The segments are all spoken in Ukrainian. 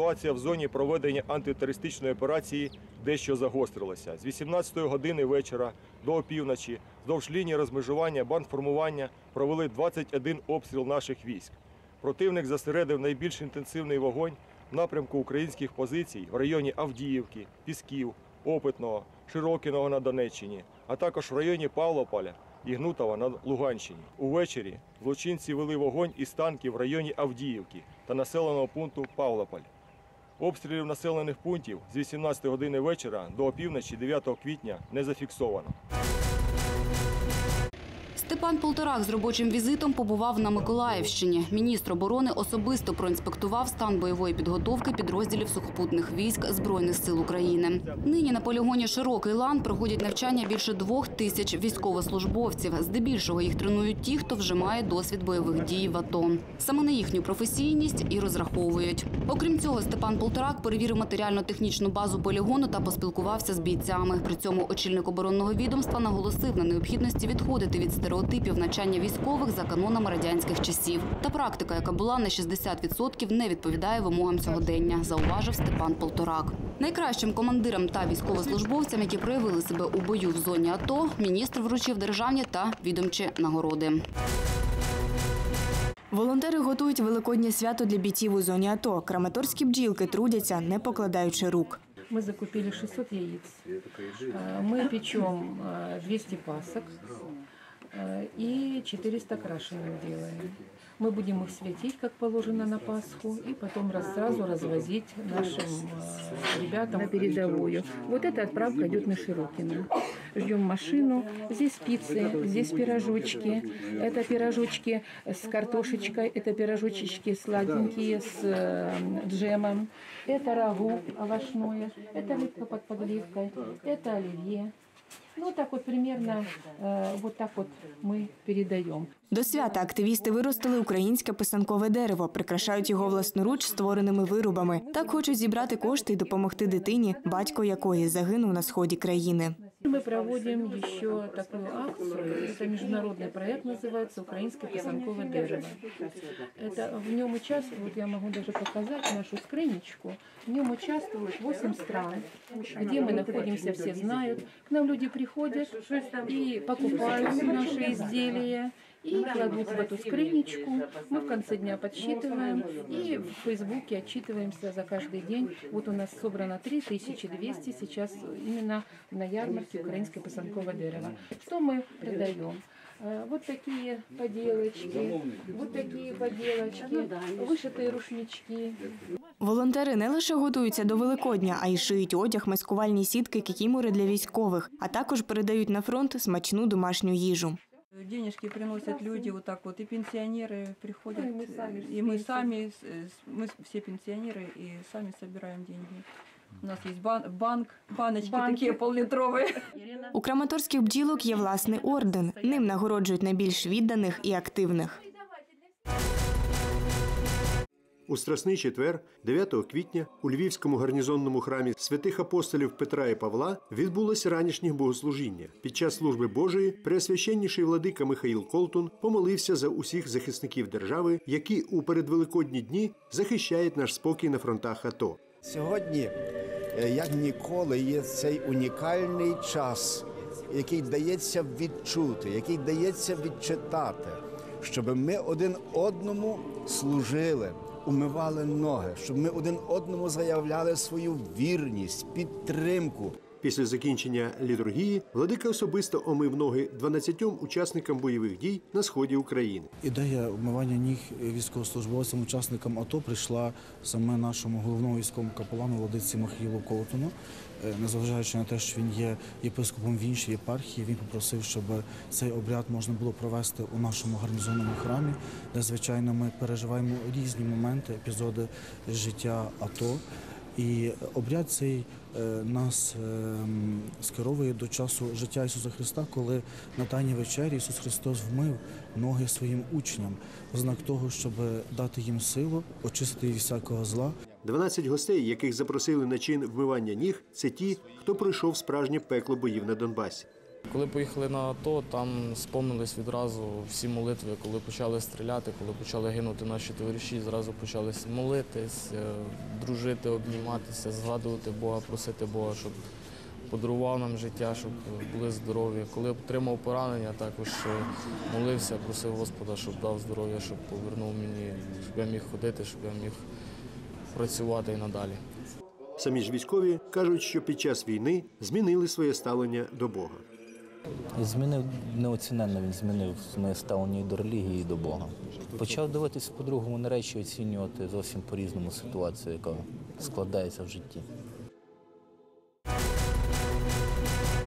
ситуація в зоні проведення антитерористичної операції дещо загострилася. З 18 години вечора до опівночі вздовж лінії розмежування бандформування провели 21 обстріл наших військ. Противник зосередив найбільш інтенсивний вогонь в напрямку українських позицій в районі Авдіївки, Пісків, Опитного, Широкіного на Донеччині, а також в районі Павлополя і Гнутова на Луганщині. Увечері злочинці вели вогонь із танків в районі Авдіївки та населеного пункту Павлополь. Обстрілів населених пунктів з 18 години вечора до опівночі 9 квітня не зафіксовано. Степан Полторак з робочим візитом побував на Миколаївщині. Міністр оборони особисто проінспектував стан бойової підготовки підрозділів сухопутних військ Збройних сил України. Нині на полігоні Широкий лан проходять навчання більше двох тисяч військовослужбовців. Здебільшого їх тренують ті, хто вже має досвід бойових дій в АТО. Саме на їхню професійність і розраховують. Окрім цього, Степан Полторак перевірив матеріально-технічну базу полігону та поспілкувався з бійцями. При цьому очільник оборонного відомства наголосив на необхідності відходити від стереотипів навчання військових за канонами радянських часів. Та практика, яка була на 60%, не відповідає вимогам сьогодення, зауважив Степан Полторак. Найкращим командирам та військовослужбовцям, які проявили себе у бою в зоні АТО, міністр вручив державні та відомчі нагороди. Волонтери готують великоднє свято для бійців у зоні АТО. Краматорські бджілки трудяться, не покладаючи рук. Мы закупили 600 яиц. Э, Мы печем э, 200 пасок э, И 400 крашеных делаем. Мы будем их светить, как положено на Пасху, и потом раз сразу развозить нашим э, ребятам на передовую. Вот эта отправка идет на Широкино. Ждем машину. Здесь пиццы, здесь пирожочки. Это пирожочки с картошечкой, это пирожочки сладенькие с э, джемом. Это рагу овощное, это рыбка под подливкой, это оливье. Ну, так от примерно, э, вот так от ми передаємо. До свята активісти виростили українське писанкове дерево, прикрашають його власноруч створеними виробами. Так хочуть зібрати кошти і допомогти дитині, батько якої загинув на сході країни. Мы проводим еще такую акцию. Это международный проект, называется «Украинское писанковое дерево». Это в нем участвуют, вот я могу даже показать нашу скрынечку, в нем участвуют 8 стран, где мы находимся, все знают. К нам люди приходят и покупают наши изделия, и кладут в эту скрынечку. Мы в конце дня подсчитываем и в Фейсбуке отчитываемся за каждый день. Вот у нас собрано 3200 сейчас именно на ярмарке украинское пасанковое дерево. Что мы продаем? Э, Вот такие поделочки, вот такие поделочки, вышитые рушнички, Волонтери не лише готуються до Великодня, а й шиють одяг, маскувальні сітки, кікімори для військових, а також передають на фронт смачну домашню їжу. Денежки приносят люди вот так вот, и пенсионеры приходят, Ну, и мы сами и мы сами, с- с- мы все пенсионеры, и сами собираем деньги. У нас есть бан- банк, баночки Банки. такие поллитровые. У краматорських бджілок є власний орден. Ним нагороджують найбільш відданих і активних. У Страсний четвер, 9 квітня, у Львівському гарнізонному храмі святих апостолів Петра і Павла відбулося ранішнє богослужіння. Під час служби Божої преосвященніший владика Михаїл Колтун помолився за усіх захисників держави, які у передвеликодні дні захищають наш спокій на фронтах АТО. Сьогодні, е, як ніколи, є цей унікальний час, який дається відчути, який дається відчитати, щоб ми один одному служили, умивали ноги, щоб ми один одному заявляли свою вірність, підтримку. Після закінчення літургії владика особисто омив ноги 12 учасникам бойових дій на сході України. Ідея вмивання ніг військовослужбовцям, учасникам АТО прийшла саме нашому головному військовому капелану владиці Михайлу Колотуну. Е, Незважаючи на те, що він є єпископом в іншій єпархії, він попросив, щоб цей обряд можна було провести у нашому гарнізонному храмі, де звичайно ми переживаємо різні моменти, епізоди життя АТО. І обряд цей е, нас е, скеровує до часу життя Ісуса Христа, коли на Тайній вечері Ісус Христос вмив ноги своїм учням, в знак того, щоб дати їм силу, очистити від всякого зла. 12 гостей, яких запросили на чин вмивання ніг, це ті, хто пройшов справжнє пекло боїв на Донбасі. Коли поїхали на АТО, там спомнились відразу всі молитви, коли почали стріляти, коли почали гинути наші товариші, зразу почали молитись, е, дружити, обніматися, згадувати Бога, просити Бога, щоб подарував нам життя, щоб були здорові. Коли отримав поранення, також е, молився, просив Господа, щоб дав здоров'я, щоб повернув мені, щоб я міг ходити, щоб я міг працювати і надалі. Самі ж військові кажуть, що під час війни змінили своє ставлення до Бога. Змінив неоціненно, він змінив моє ставлення до релігії, і до Бога. Почав дивитися по-другому на речі, оцінювати зовсім по-різному ситуацію, яка складається в житті.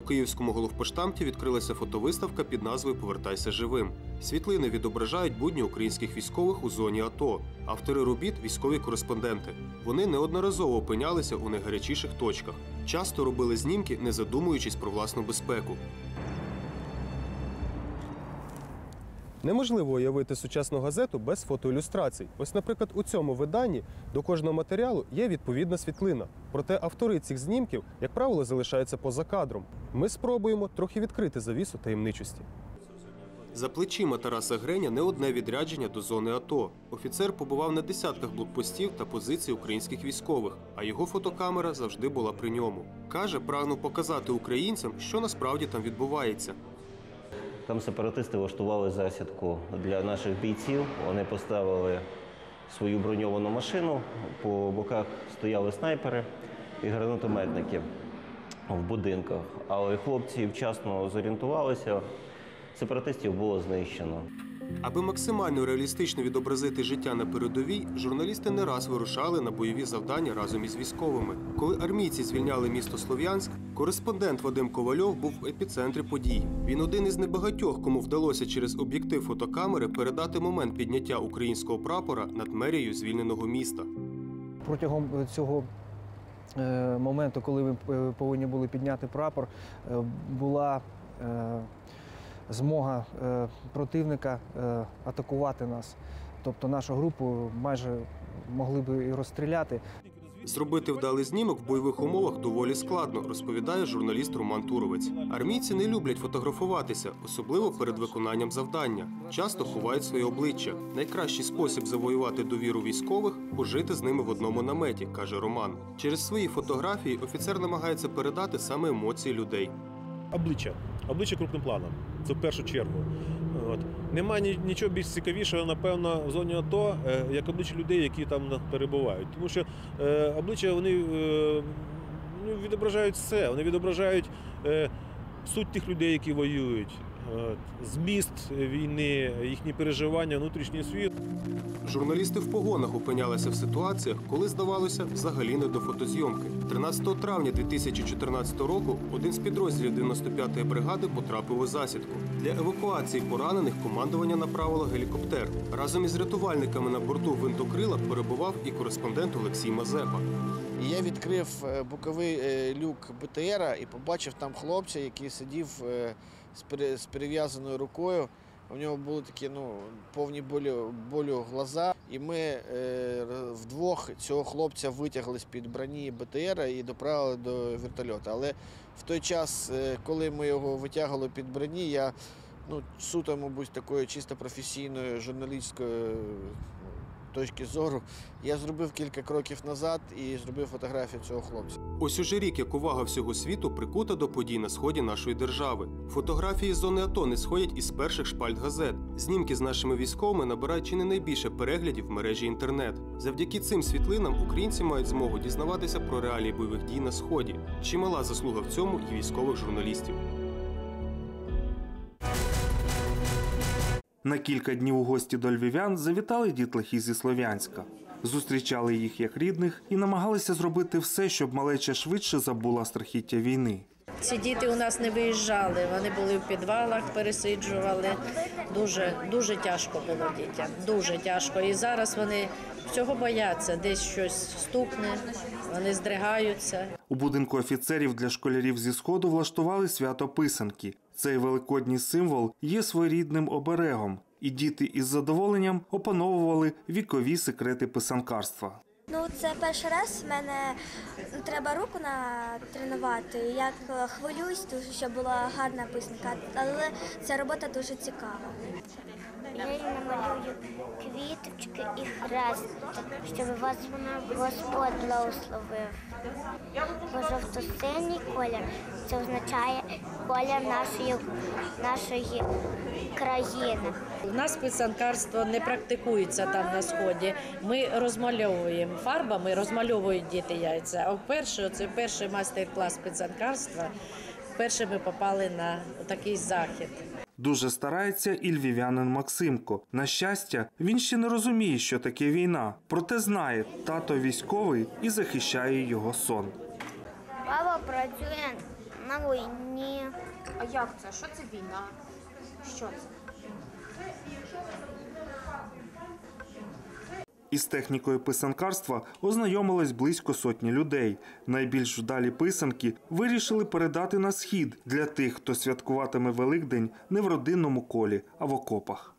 У Київському головпоштамті відкрилася фотовиставка під назвою Повертайся живим. Світлини відображають будні українських військових у зоні АТО. Автори робіт військові кореспонденти. Вони неодноразово опинялися у найгарячіших точках. Часто робили знімки, не задумуючись про власну безпеку. Неможливо уявити сучасну газету без фотоілюстрацій. Ось, наприклад, у цьому виданні до кожного матеріалу є відповідна світлина. Проте автори цих знімків, як правило, залишаються поза кадром. Ми спробуємо трохи відкрити завісу таємничості. За плечима Тараса Греня не одне відрядження до зони АТО. Офіцер побував на десятках блокпостів та позицій українських військових, а його фотокамера завжди була при ньому. Каже, прагнув показати українцям, що насправді там відбувається. Там сепаратисти влаштували засідку для наших бійців. Вони поставили свою броньовану машину, по боках стояли снайпери і гранатометники в будинках. Але хлопці вчасно зорієнтувалися, сепаратистів було знищено. Аби максимально реалістично відобразити життя на передовій, журналісти не раз вирушали на бойові завдання разом із військовими. Коли армійці звільняли місто Слов'янськ, кореспондент Вадим Ковальов був в епіцентрі подій. Він один із небагатьох, кому вдалося через об'єктив фотокамери передати момент підняття українського прапора над мерією звільненого міста. Протягом цього е, моменту, коли ми е, повинні були підняти прапор, е, була змога е, противника е, атакувати нас. Тобто нашу групу майже могли би і розстріляти. Зробити вдалий знімок в бойових умовах доволі складно, розповідає журналіст Роман Туровець. Армійці не люблять фотографуватися, особливо перед виконанням завдання. Часто ховають своє обличчя. Найкращий спосіб завоювати довіру військових пожити з ними в одному наметі, каже Роман. Через свої фотографії офіцер намагається передати саме емоції людей. обличчя. Обличчя крупним планом. Це в першу чергу. От. Немає ні- нічого більш цікавішого, напевно, в зоні АТО, е, як обличчя людей, які там перебувають. Тому що е, обличчя вони е, ну, відображають все. Вони відображають суть тих людей, які воюють, зміст війни, їхні переживання, внутрішній світ. Журналісти в погонах опинялися в ситуаціях, коли здавалося взагалі не до фотозйомки. 13 травня 2014 року один з підрозділів 95-ї бригади потрапив у засідку. Для евакуації поранених командування направило гелікоптер. Разом із рятувальниками на борту винтокрила перебував і кореспондент Олексій Мазепа. Я відкрив е, боковий е, люк БТРа і побачив там хлопця, який сидів е, з пере- з перев'язаною рукою. У нього були такі ну, повні болю, болю глаза. І ми е, вдвох цього хлопця витягли з-під броні БТР і доправили до вертольоту. Але в той час, е, коли ми його витягували під броні, я ну, суто, мабуть, такої чисто професійною журналістської е, точки зору, я зробив кілька кроків назад і зробив фотографію цього хлопця. Ось уже рік, як увага всього світу прикута до подій на сході нашої держави. Фотографії з зони АТО не сходять із перших шпальт газет. Знімки з нашими військовими набирають чи не найбільше переглядів в мережі інтернет. Завдяки цим світлинам українці мають змогу дізнаватися про реалії бойових дій на сході. Чимала заслуга в цьому і військових журналістів. На кілька днів у гості до львів'ян завітали дітлахи зі Слов'янська. Зустрічали їх як рідних і намагалися зробити все, щоб малеча швидше забула страхіття війни. Ці діти у нас не виїжджали, вони були в підвалах, пересиджували. Дуже, дуже тяжко було дітям, дуже тяжко. І зараз вони всього бояться, десь щось стукне, вони здригаються. У будинку офіцерів для школярів зі сходу влаштували свято писанки. Цей великодній символ є своєрідним оберегом, і діти із задоволенням опановували вікові секрети писанкарства. Ну, це перший раз в мене треба руку натренувати. Я е, хвилююсь дуже, щоб була гарна писанка, але ця робота дуже цікава. Їй намалюю квіточки і хрест, щоб вас Господь благословив. Бо жовто-синій колір це означає колір нашої, нашої країни. У нас писанкарство не практикується там на сході. Ми розмальовуємо фарбами, розмальовують діти яйця. А вперше це перший майстер-клас писанкарства. Вперше ми попали на такий захід. Дуже старається і львів'янин Максимко. На щастя, він ще не розуміє, що таке війна, проте знає, тато військовий і захищає його сон. Папа працює на війні. А як це? Що це війна? Що це? Із технікою писанкарства ознайомилось близько сотні людей. Найбільш вдалі писанки вирішили передати на схід для тих, хто святкуватиме Великдень не в родинному колі, а в окопах.